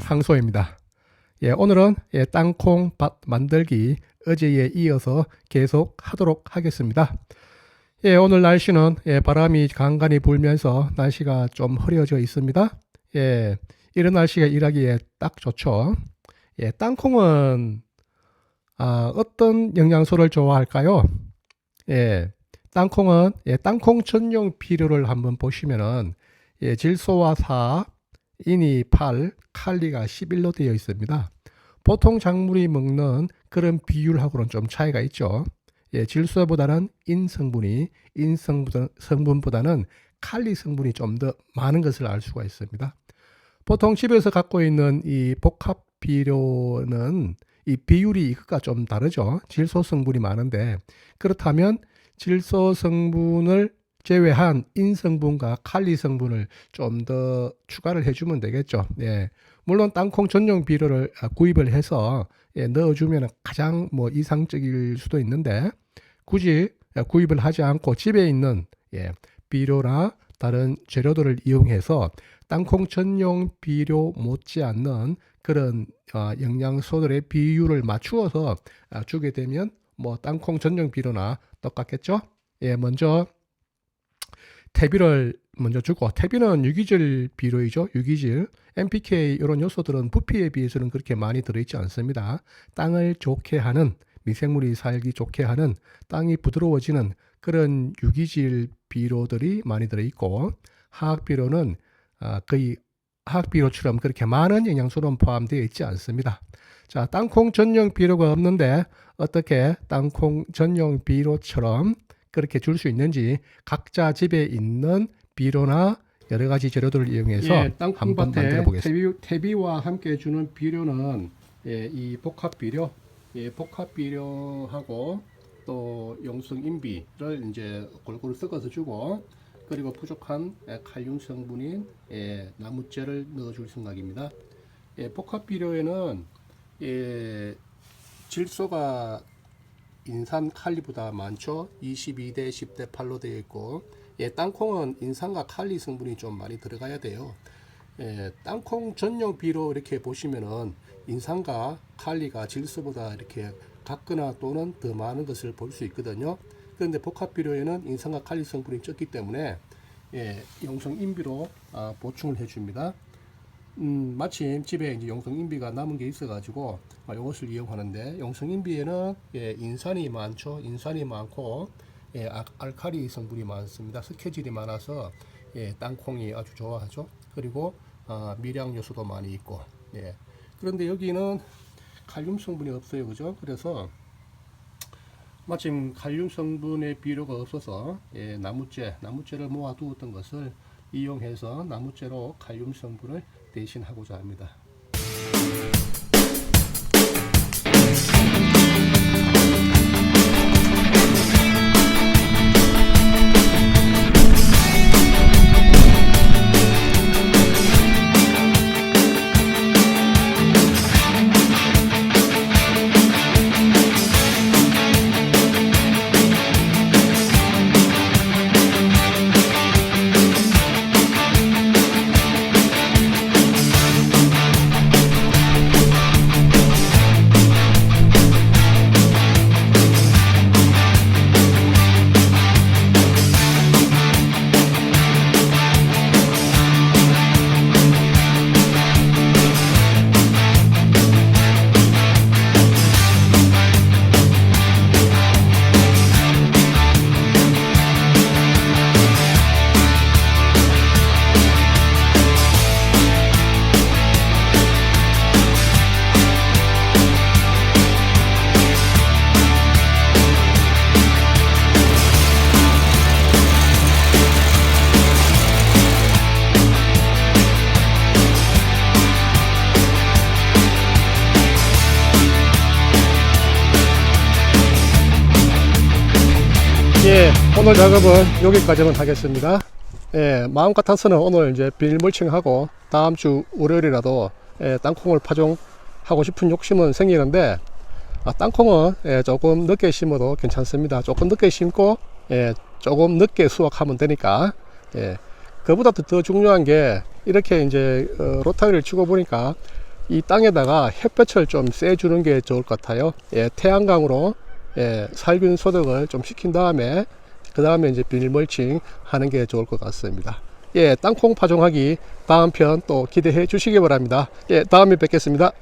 황소입니다. 예, 오늘은 예, 땅콩 밭 만들기 어제에 이어서 계속 하도록 하겠습니다. 예, 오늘 날씨는 예, 바람이 간간히 불면서 날씨가 좀 흐려져 있습니다. 예, 이런 날씨가 일하기에 딱 좋죠. 예, 땅콩은 아, 어떤 영양소를 좋아할까요? 예, 땅콩은 예, 땅콩 전용 비료를 한번 보시면은 예, 질소와 4, 인이 8, 칼리가 11로 되어 있습니다. 보통 작물이 먹는 그런 비율하고는 좀 차이가 있죠. 예, 질소보다는 인 성분이 인 성분, 성분보다는 칼리 성분이 좀 더 많은 것을 알 수가 있습니다. 보통 집에서 갖고 있는 이 복합 비료는 이 비율이 이것과 좀 다르죠. 질소 성분이 많은데 그렇다면 질소 성분을 제외한 인 성분과 칼리 성분을 좀 더 추가를 해주면 되겠죠. 예. 물론 땅콩 전용 비료를 아, 구입을 해서 예, 넣어주면 가장 뭐 이상적일 수도 있는데 굳이 아, 구입을 하지 않고 집에 있는 예, 비료나 다른 재료들을 이용해서 땅콩 전용 비료 못지않는 그런 어, 영양소들의 비율을 맞추어서 아, 주게 되면 뭐 땅콩 전용 비료나 똑같겠죠? 예, 먼저 태비를 먼저 주고 태비는 유기질 비료이죠. 유기질. NPK 이런 요소들은 부피에 비해서는 그렇게 많이 들어있지 않습니다. 땅을 좋게 하는 미생물이 살기 좋게 하는 땅이 부드러워지는 그런 유기질 비료들이 많이 들어있고 화학 비료는 아, 거의 화학 비료처럼 그렇게 많은 영양소는 포함되어 있지 않습니다. 자, 땅콩 전용 비료가 없는데 어떻게 땅콩 전용 비료처럼 그렇게 줄 수 있는지 각자 집에 있는 비료나 여러 가지 재료들을 이용해서 예, 한번 만들어 보겠습니다. 태비, 태비와 함께 주는 비료는 예, 이 복합 비료, 예, 복합 비료하고 또 용성 인비를 이제 골고루 섞어서 주고 그리고 부족한 예, 칼륨 성분인 예, 나무째를 넣어줄 생각입니다. 예, 복합 비료에는 예, 질소가 인산 칼리보다 많죠. 22대 10대 8로 되어 있고 예, 땅콩은 인산과 칼리 성분이 좀 많이 들어가야 돼요. 예, 땅콩 전용 비료 이렇게 보시면은 인산과 칼리가 질소보다 이렇게 같거나 또는 더 많은 것을 볼 수 있거든요. 그런데 복합 비료에는 인산과 칼리 성분이 적기 때문에 예, 용성 인비로 아, 보충을 해줍니다. 음, 마침 집에 이제 용성 인비가 남은 게 있어가지고 아, 이것을 이용하는데 용성 인비에는 예, 인산이 많죠. 인산이 많고 예, 아- 알칼리 성분이 많습니다. 스케질이 많아서 예, 땅콩이 아주 좋아하죠. 그리고 아, 미량 요소도 많이 있고 예. 그런데 여기는 칼륨 성분이 없어요, 그죠? 그래서 마침 칼륨 성분의 비료가 없어서 예, 나무째, 나무째를 모아두었던 것을 이용해서 나무째로 칼륨 성분을 대신하고자 합니다. 예, 오늘 작업은 여기까지만 하겠습니다. 예, 마음 같아서는 오늘 이제 비닐 멀칭하고 다음 주 월요일이라도 예, 땅콩을 파종하고 싶은 욕심은 생기는데 아, 땅콩은 예, 조금 늦게 심어도 괜찮습니다. 조금 늦게 심고 예, 조금 늦게 수확하면 되니까 예, 그보다 더, 더 중요한 게 이렇게 이제 어, 로타리를 치고 보니까 이 땅에다가 햇볕을 좀 쐬주는 게 좋을 것 같아요. 예, 태양광으로 예, 살균 소독을 좀 시킨 다음에 그 다음에 이제 비닐 멀칭 하는 게 좋을 것 같습니다. 예, 땅콩 파종하기 다음 편 또 기대해 주시기 바랍니다. 예, 다음에 뵙겠습니다.